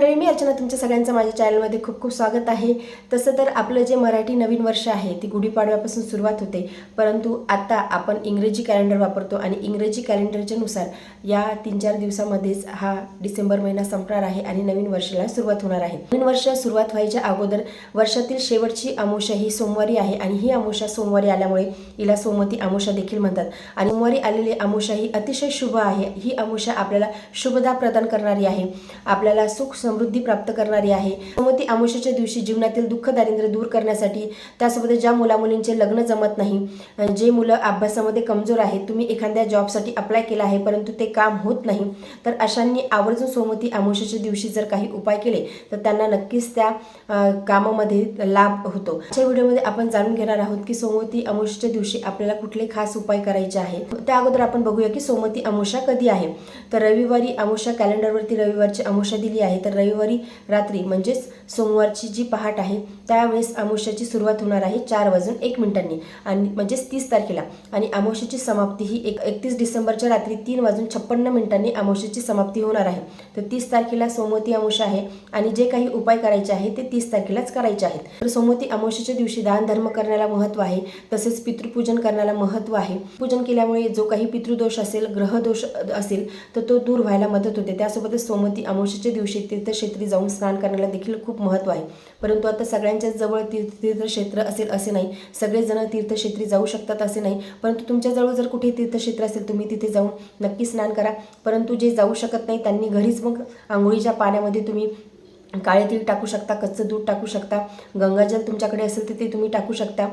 मंडळी मी अर्चना तुमच्या सगळ्यांचं माझ्या चॅनलमध्ये खूप खूप स्वागत आहे. तसं तर आपलं जे मराठी नवीन वर्ष आहे ती गुढीपाडव्यापासून सुरुवात होते. परंतु आता आपण इंग्रजी कॅलेंडर वापरतो आणि इंग्रजी कॅलेंडरच्या नुसार या तीन चार दिवसामध्येच हा डिसेंबर महिना संपणार आहे आणि नवीन वर्षाला सुरुवात होणार आहे. नवीन वर्ष सुरुवात व्हायच्या अगोदर वर्षातील शेवटची अमोषा ही सोमवारी आहे आणि ही अमोषा सोमवारी आल्यामुळे हिला सोमवती अमोषा देखील म्हणतात. आणि सोमवारी आलेली अमोषा ही अतिशय शुभ आहे. ही अमोषा आपल्याला शुभदा प्रदान करणारी आहे. आपल्याला सुख समृद्धी प्राप्त करणारी आहे. सोमवती अमावस्याच्या दिवशी जीवनातील दुःख दारिद्र्य दूर करण्यासाठी त्यासोबत ज्या मुलामुलींचे लग्न जमत नाही जे मुलं अभ्यासामध्ये कमजोर आहेत तुम्ही एखाद्या जॉबसाठी अप्लाय केला आहे परंतु ते काम होत नाही तर अशांनी आवर्जून सोमवती अमावस्याच्या दिवशी जर काही उपाय केले तर त्यांना नक्कीच त्या कामामध्ये लाभ होतो. आजच्या व्हिडिओमध्ये आपण जाणून घेणार आहोत की सोमवती अमुषच्या दिवशी आपल्याला कुठले खास उपाय करायचे आहेत त्या अगोदर आपण बघूया की सोमवती अमुषा कधी आहे? तर रविवारी अमुषा कॅलेंडरवरती रविवारची अमावस्या दिली आहे तर रविवारी रात्री म्हणजेच सोमवारची जी पहाट आहे त्यावेळेस अमावस्याची सुरुवात होणार आहे चार वाजून एक मिनिटांनी. आणि म्हणजेच तीस तारखेला. आणि अमावस्याची समाप्ती ही एक एकतीस डिसेंबरच्या रात्री तीन वाजून छप्पन्न मिनिटांनी अमावस्याची समाप्ती होणार आहे. तर तीस तारखेला सोमवती अमावस्या आहे आणि जे काही उपाय करायचे आहे ते तीस तारखेलाच करायचे आहेत. तर सोमवती अमावस्याच्या दिवशी दान धर्म करण्याला महत्त्व आहे तसेच पितृपूजन करण्याला महत्त्व आहे. पूजन केल्यामुळे जो काही पितृदोष असेल ग्रहदोष असेल तर तो दूर व्हायला मदत होते. त्यासोबतच सोमवती अमावस्याच्या दिवशी तीर्थक्षेत्री जाऊन स्नान करण्याला देखील खूप महत्त्व आहे. परंतु आता सगळ्यांच्याच जवळ तीर्थ तीर्थक्षेत्र असेल असे नाही. सगळेजण तीर्थक्षेत्री जाऊ शकतात असे नाही. परंतु तुमच्याजवळ जर कुठे तीर्थक्षेत्र असेल तुम्ही तिथे जाऊन नक्की स्नान करा. परंतु जे जाऊ शकत नाही त्यांनी घरीच मग आंघोळीच्या पाण्यामध्ये तुम्ही काळे तीळ टाकू शकता कच्चं दूध टाकू शकता गंगाजल तुमच्याकडे असेल तर ते तुम्ही टाकू शकता.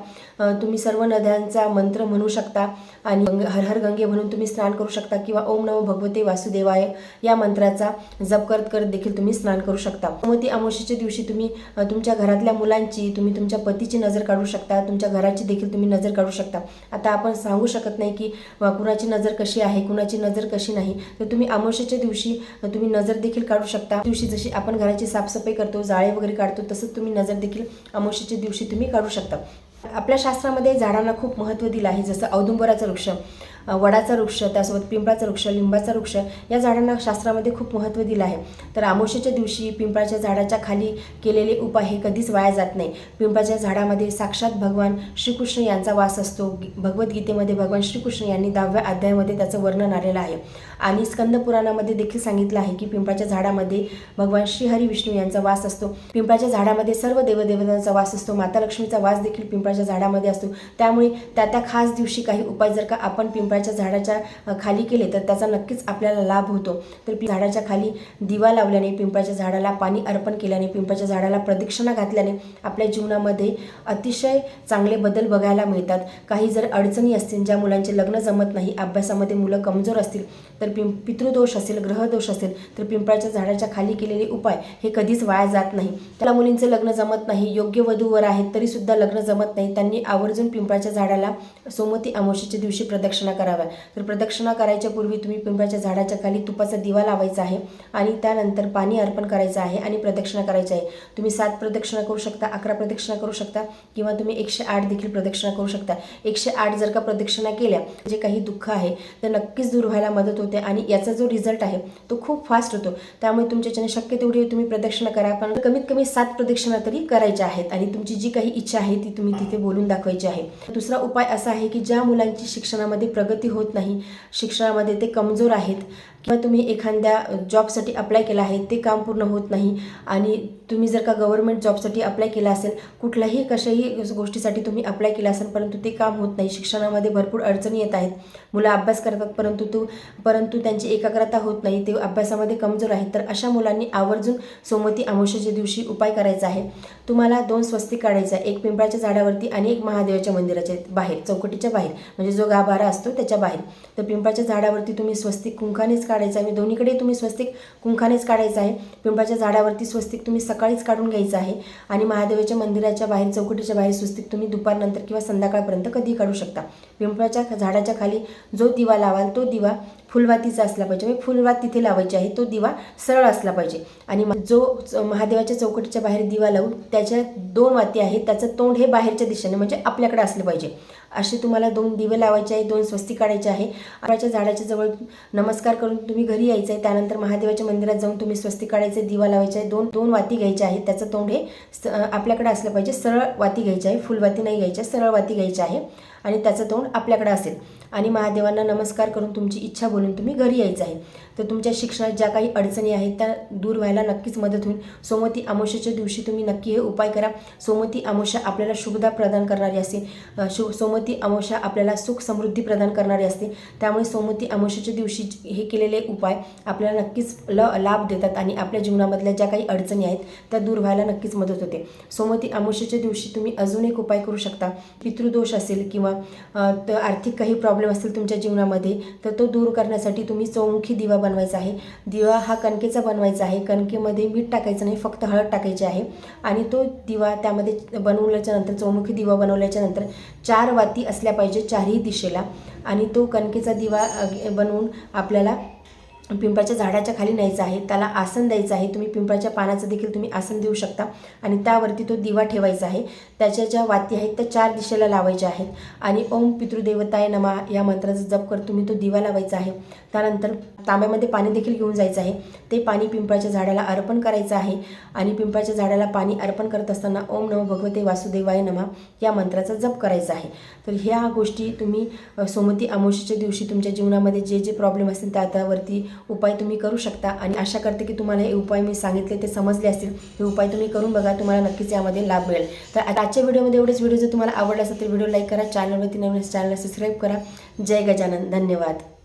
तुम्ही सर्व नद्यांचा मंत्र म्हणू शकता आणि हर हर गंगे म्हणून तुम्ही स्नान करू शकता किंवा ओम नमो भगवते वासुदेवाय या मंत्राचा जप करत करत देखील तुम्ही स्नान करू शकता. सोमवती अमावस्येच्या दिवशी तुम्ही तुमच्या घरातल्या मुलांची तुम्ही तुमच्या पतीची नजर काढू शकता तुमच्या घराची देखील तुम्ही नजर काढू शकता. आता आपण सांगू शकत नाही की कुणाची नजर कशी आहे कुणाची नजर कशी नाही तर तुम्ही अमावस्येच्या दिवशी तुम्ही नजर देखील काढू शकता. दिवशी जशी आपण घराची साफ साफसफाई करतो जाळे वगैरे काढतो तसंच तुम्ही नजर देखील अमावस्येच्या दिवशी तुम्ही काढू शकता. आपल्या शास्त्रामध्ये झाडांना खूप महत्त्व दिलं आहे जसं औदुंबराचं वृक्ष. वडाचा वृक्ष त्यासोबत पिंपळाचा वृक्ष लिंबाचा वृक्ष या झाडांना शास्त्रामध्ये खूप महत्त्व दिलं आहे. तर आमोशेच्या दिवशी पिंपळाच्या झाडाच्या खाली केलेले उपाय हे कधीच वाया जात नाही. पिंपळाच्या झाडामध्ये साक्षात भगवान श्रीकृष्ण यांचा वास असतो. भगवद्गीतेमध्ये भगवान श्रीकृष्ण यांनी दहाव्या अध्यायामध्ये त्याचं वर्णन आलेलं आहे. आणि स्कंदपुराणामध्ये देखील सांगितलं आहे की पिंपळाच्या झाडामध्ये भगवान श्रीहरी विष्णू यांचा वास असतो. पिंपळाच्या झाडामध्ये सर्व देवदेवतांचा वास असतो. माता लक्ष्मीचा वास देखील पिंपळाच्या झाडामध्ये असतो. त्यामुळे त्या त्या खास दिवशी काही उपाय जर का आपण पिंपळाच्या झाडाच्या खाली केले तर त्याचा नक्कीच आपल्याला लाभ होतो. तर झाडाच्या खाली दिवा लावल्याने पिंपळाच्या झाडाला पाणी अर्पण केल्याने पिंपळाच्या झाडाला प्रदक्षिणा घातल्याने आपल्या जीवनामध्ये अतिशय चांगले बदल बघायला मिळतात. काही जर अडचणी असतील ज्या मुलांचे लग्न जमत नाही अभ्यासामध्ये मुलं कमजोर असतील तर पिं पितृदोष असेल ग्रहदोष असेल तर पिंपळाच्या झाडाच्या खाली केलेले उपाय हे कधीच वाया जात नाही. त्याला मुलींचं लग्न जमत नाही योग्य वधूवर आहेत तरीसुद्धा लग्न जमत नाही त्यांनी आवर्जून पिंपळाच्या झाडाला सोमवती अमावस्येच्या दिवशी प्रदक्षिणा कराव्या. तर प्रदक्षिणा करायच्या पूर्वी तुम्ही पिंपळाच्या झाडाच्या खाली तुपाचा दिवा लावायचा आहे आणि त्यानंतर पाणी अर्पण करायचं आहे आणि प्रदक्षिणा करायची आहे. तुम्ही सात प्रदक्षिणा करू शकता अकरा प्रदक्षिणा करू शकता किंवा तुम्ही एकशे आठ देखील प्रदक्षिणा करू शकता. एकशे आठ जर का प्रदक्षिणा केल्या जे काही दुःख आहे तर नक्कीच दूर व्हायला मदत होते आणि याचा जो रिझल्ट आहे तो खूप फास्ट होतो. त्यामुळे तुमच्याच्याने शक्य तेवढी तुम्ही प्रदक्षिणा करा पण कमीत कमी सात प्रदक्षिणा तरी करायच्या आहेत आणि तुमची जी काही इच्छा आहे ती तुम्ही तिथे बोलून दाखवायची आहे. दुसरा उपाय असा आहे की ज्या मुलांची शिक्षणामध्ये प्रगती प्रगती होत नाही. शिक्षणामध्ये ते कमजोर आहेत. किंवा तुम्ही एखाद्या जॉबसाठी अप्लाय केला आहे ते काम पूर्ण होत नाही आणि तुम्ही जर का गव्हर्नमेंट जॉबसाठी अप्लाय केला असेल कुठल्याही कशाही गोष्टीसाठी तुम्ही अप्लाय केला असेल परंतु ते काम होत नाही. शिक्षणामध्ये भरपूर अडचणी येत आहेत. मुलं अभ्यास करतात परंतु तो परंतु त्यांची एकाग्रता होत नाही. ते अभ्यासामध्ये कमजोर आहेत. तर अशा मुलांनी आवर्जून सोमती अमावस्येच्या दिवशी उपाय करायचा आहे. तुम्हाला दोन स्वस्तिक काढायचा एक पिंपळाच्या झाडावरती आणि एक महादेवाच्या मंदिराच्या बाहेर चौकटीच्या बाहेर. म्हणजे जो गाभारा असतो त्याच्या बाहेर. तर पिंपळाच्या झाडावरती तुम्ही स्वस्तिक कुंकानेच काढायचं आहे. दोन्हीकडे तुम्ही स्वस्तिक कुंखानेच काढायचं आहे. पिंपळाच्या झाडावरती स्वस्तिक तुम्ही सकाळीच काढून घ्यायचं आहे. आणि महादेवाच्या मंदिराच्या बाहेर चौकटीच्या बाहेर स्वस्तिक तुम्ही दुपारनंतर किंवा संध्याकाळपर्यंत कधीही काढू शकता. पिंपळाच्या झाडाच्या खाली जो दिवा लावाल तो दिवा फुलवातीचा असला पाहिजे. म्हणजे फुलवात तिथे लावायची आहे. तो दिवा सरळ असला पाहिजे. आणि जो महादेवाच्या चौकटीच्या बाहेर दिवा लावून त्याच्या दोन वाती आहेत. त्याचं तोंड हे बाहेरच्या दिशेने म्हणजे आपल्याकडे असलं पाहिजे. असे तुम्हाला दोन दिवे लावायचे आहे दोन स्वस्ती काढायचे आहे. आंब्याच्या झाडाच्या जवळ नमस्कार करून तुम्ही घरी यायचं आहे. त्यानंतर महादेवाच्या मंदिरात जाऊन तुम्ही स्वस्ती काढायचे दिवा लावायचे आहे. दोन दोन वाती घ्यायचे आहे त्याचं तोंड हे स- आपल्याकडे असलं पाहिजे सरळ वाती घ्यायची आहे. फुलवाती नाही घ्यायची आहे, सरळ वाती घ्यायची आहे. आणि त्याचं तोंड आपल्याकडे असेल. आणि महादेवांना नमस्कार करून तुमची इच्छा बोलून तुम्ही घरी यायचं आहे. तर तुमच्या शिक्षणात ज्या काही अडचणी आहेत त्या दूर व्हायला नक्कीच मदत होईल. सोमती आमोशाच्या दिवशी तुम्ही नक्की हे उपाय करा. सोमती आमोशा आपल्याला शुभदा प्रदान करणारी असते. शु सोमती आमोशा आपल्याला सुख समृद्धी प्रदान करणारी असते. त्यामुळे सोमती आमोशाच्या दिवशी हे केलेले उपाय आपल्याला नक्कीच ल लाभ देतात आणि आपल्या जीवनामधल्या ज्या काही अडचणी आहेत त्या दूर व्हायला नक्कीच मदत होते. सोमती आमोशाच्या दिवशी तुम्ही अजून एक उपाय करू शकता. पितृदोष असेल किंवा आर्थिक काही प्रॉब्लेम असतील तुमच्या जीवनामध्ये तर तो दूर करण्यासाठी तुम्ही चौमुखी दिवा बनवायचा आहे. दिवा हा कणकेचा बनवायचा आहे. कणकेमध्ये मीठ टाकायचं नाही फक्त हळद टाकायची आहे. आणि तो दिवा त्यामध्ये बनवल्याच्या नंतर चौमुखी दिवा बनवल्याच्या नंतर चार वाती असल्या पाहिजे चारही दिशेला. आणि तो कणकेचा दिवा बनवून आपल्याला पिंपळाच्या झाडाच्या खाली न्यायचं आहे त्याला आसन द्यायचं आहे तुम्ही पिंपळाच्या पानाचं देखील तुम्ही आसन देऊ शकता. आणि त्यावरती तो दिवा ठेवायचा आहे त्याच्या ज्या वाती आहेत त्या चार दिशेला लावायच्या आहेत. आणि ओम पितृदेवताय नमा या मंत्राचा जप कर तुम्ही तो दिवा लावायचा आहे. त्यानंतर तांब्यामध्ये पाणी देखील घेऊन जायचं आहे. ते पाणी पिंपळाच्या झाडाला अर्पण करायचं आहे. आणि पिंपळाच्या झाडाला पाणी अर्पण करत असताना ओम नमो भगवते वासुदेवाय नमा या मंत्राचा जप करायचा आहे. तर ह्या गोष्टी तुम्ही सोमती अमावस्येच्या दिवशी तुमच्या जीवनामध्ये जे जे प्रॉब्लेम असतील त्या त्यावरती उपाय तुम्ही करू शकता. आणि आशा करते की तुम्हाला हे उपाय मी सांगितले ते समजले असतील. हे उपाय तुम्ही करून बघा तुम्हाला नक्कीच यामध्ये लाभ मिळेल. तर आजच्या व्हिडिओमध्ये एवढेच. व्हिडिओ जर तुम्हाला आवडला असेल तर व्हिडिओ लाईक करा चॅनलवरती नवीन चॅनलला सबस्क्राईब करा. जय गजानन. धन्यवाद.